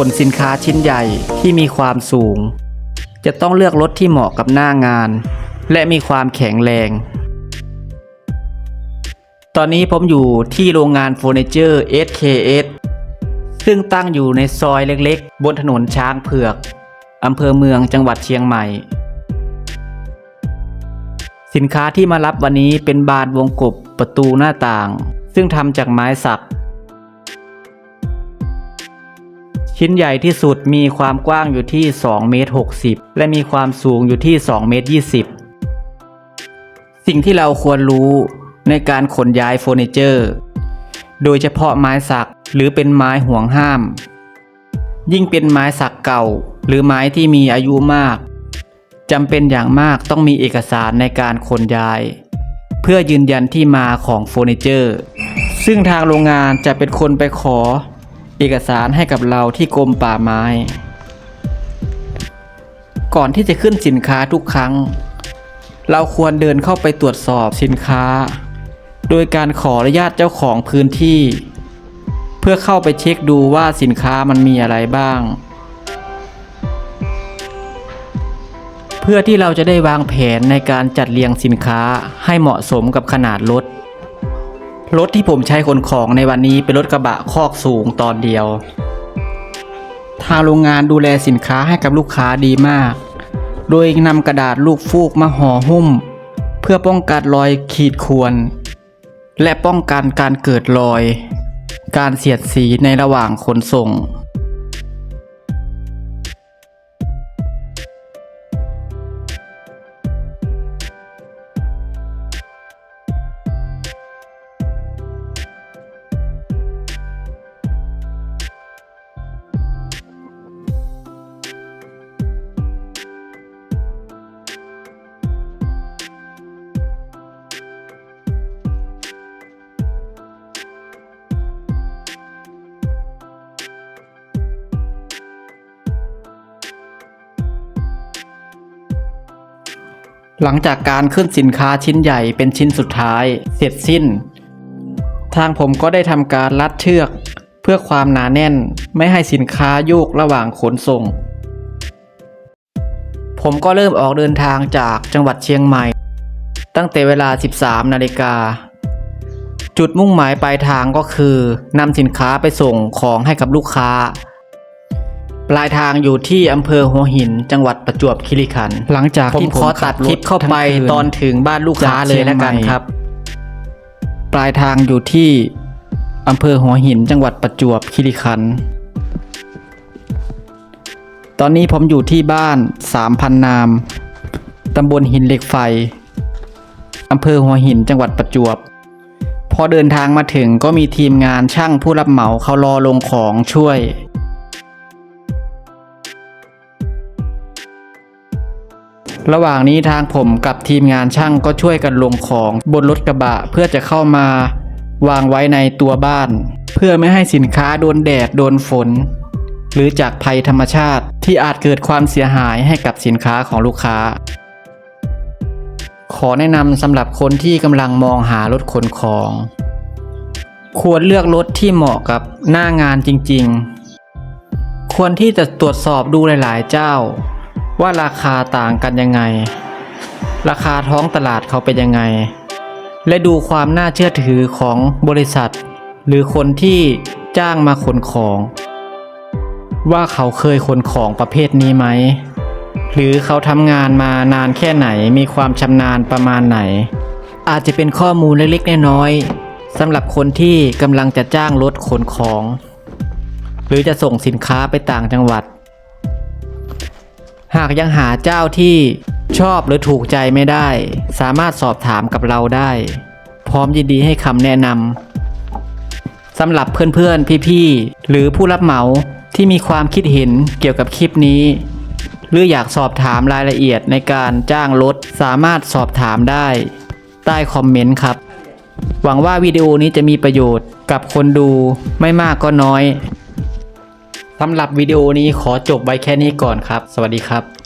ขนสินค้าชิ้นใหญ่ที่มีความสูง จะต้องเลือกรถที่เหมาะกับหน้างาน และมีความแข็งแรง ตอนนี้ผมอยู่ที่โรงงานเฟอร์นิเจอร์ SKS ซึ่งตั้งอยู่ในซอยเล็กๆ บนถนนช้างเผือกอำเภอเมืองจังหวัดเชียงใหม่ สินค้าที่มารับวันนี้เป็นบานวงกบประตูหน้าต่าง ซึ่งทำจากไม้สัก ชิ้นใหญ่ที่สุดมีความกว้างอยู่ที่2เมตร60 และมีความสูงอยู่ที่2เมตร20 สิ่งที่เราควรรู้ในการขนย้ายเฟอร์นิเจอร์ โดยเฉพาะไม้สักหรือเป็นไม้ห่วงห้าม ยิ่งเป็นไม้สักเก่า หรือไม้ที่มีอายุมากจำเป็นอย่างมากต้องมีเอกสารในการขนย้าย เพื่อยืนยันที่มาของเฟอร์นิเจอร์ ซึ่งทางโรงงานจะเป็นคนไปขอ เอกสารให้กับเราที่กรมป่าไม้ ก่อนที่จะขึ้นสินค้าทุกครั้ง เราควรเดินเข้าไปตรวจสอบสินค้า โดยการขออนุญาตเจ้าของพื้นที่ เพื่อเข้าไปเช็คดูว่าสินค้ามันมีอะไรบ้าง เพื่อที่เราจะได้วางแผนในการจัดเรียงสินค้าให้เหมาะสมกับขนาดรถ รถที่ผมใช้ขนของในวันนี้เป็นรถกระบะคอกสูงตอนเดียว ทางโรงงานดูแลสินค้าให้กับลูกค้าดีมาก โดยนำกระดาษลูกฟูกมาห่อหุ้ม เพื่อป้องกันรอยขีดข่วน และป้องกันการเกิดรอย การเสียดสีในระหว่างขนส่ง หลังจากการขึ้นสินค้าชิ้นใหญ่เป็นชิ้นสุดท้าย เสร็จสิ้น ทางผมก็ได้ทำการรัดเชือก เพื่อความหนาแน่นไม่ให้สินค้าโยกระหว่างขนส่ง ผมก็เริ่มออกเดินทางจากจังหวัดเชียงใหม่ ตั้งแต่เวลา 13 นาฬิกา จุดมุ่งหมายปลายทางก็คือนำสินค้าไปส่งของให้กับลูกค้า ปลายทางอยู่ที่อำเภอหัวหิน จังหวัดประจวบคีรีขันธ์หลังจากที่ผมขอตัดคลิปเข้าไปตอนถึงบ้านลูกค้าเลยแล้วกันครับ ปลายทางอยู่ที่อำเภอหัวหิน จังหวัดประจวบคีรีขันธ์ตอนนี้ผมอยู่ที่บ้านสามพันนาม ตำบลหินเหล็กไฟ อำเภอหัวหิน จังหวัดประจวบ พอเดินทางมาถึงก็มีทีมงานช่างผู้รับเหมาเขารอลงของช่วย ระหว่างนี้ทางผมกับทีมงานช่างก็ช่วยกันลงของบนรถกระบะเพื่อจะเข้ามาวางไว้ในตัวบ้าน เพื่อไม่ให้สินค้าโดนแดดโดนฝน หรือจากภัยธรรมชาติที่อาจเกิดความเสียหายให้กับสินค้าของลูกค้า ขอแนะนำสำหรับคนที่กำลังมองหารถขนของ ควรเลือกรถที่เหมาะกับหน้างานจริง ๆ ควรที่จะตรวจสอบดูหลาย ๆ เจ้า ว่าราคาต่างกันยังไง ราคาท้องตลาดเขาเป็นยังไง และดูความน่าเชื่อถือของบริษัท หรือคนที่จ้างมาขนของ ว่าเขาเคยขนของประเภทนี้ไหม หรือเขาทำงานมานานแค่ไหนมีความชำนาญประมาณไหน อาจจะเป็นข้อมูลเล็กๆน้อยๆสำหรับคนที่กำลังจะจ้างรถขนของ หรือจะส่งสินค้าไปต่างจังหวัด หากยังหาเจ้าที่ชอบหรือถูกใจไม่ได้ สามารถสอบถามกับเราได้ พร้อมยินดีให้คำแนะนำสำหรับเพื่อนๆ พี่ๆ หรือผู้รับเหมาที่มีความคิดเห็นเกี่ยวกับคลิปนี้ หรืออยากสอบถามรายละเอียดในการจ้างรถสามารถสอบถามได้ ใต้คอมเมนต์ครับ หวังว่าวิดีโอนี้จะมีประโยชน์กับคนดูไม่มากก็น้อย สำหรับวิดีโอนี้ขอจบไว้แค่นี้ก่อนครับ สวัสดีครับ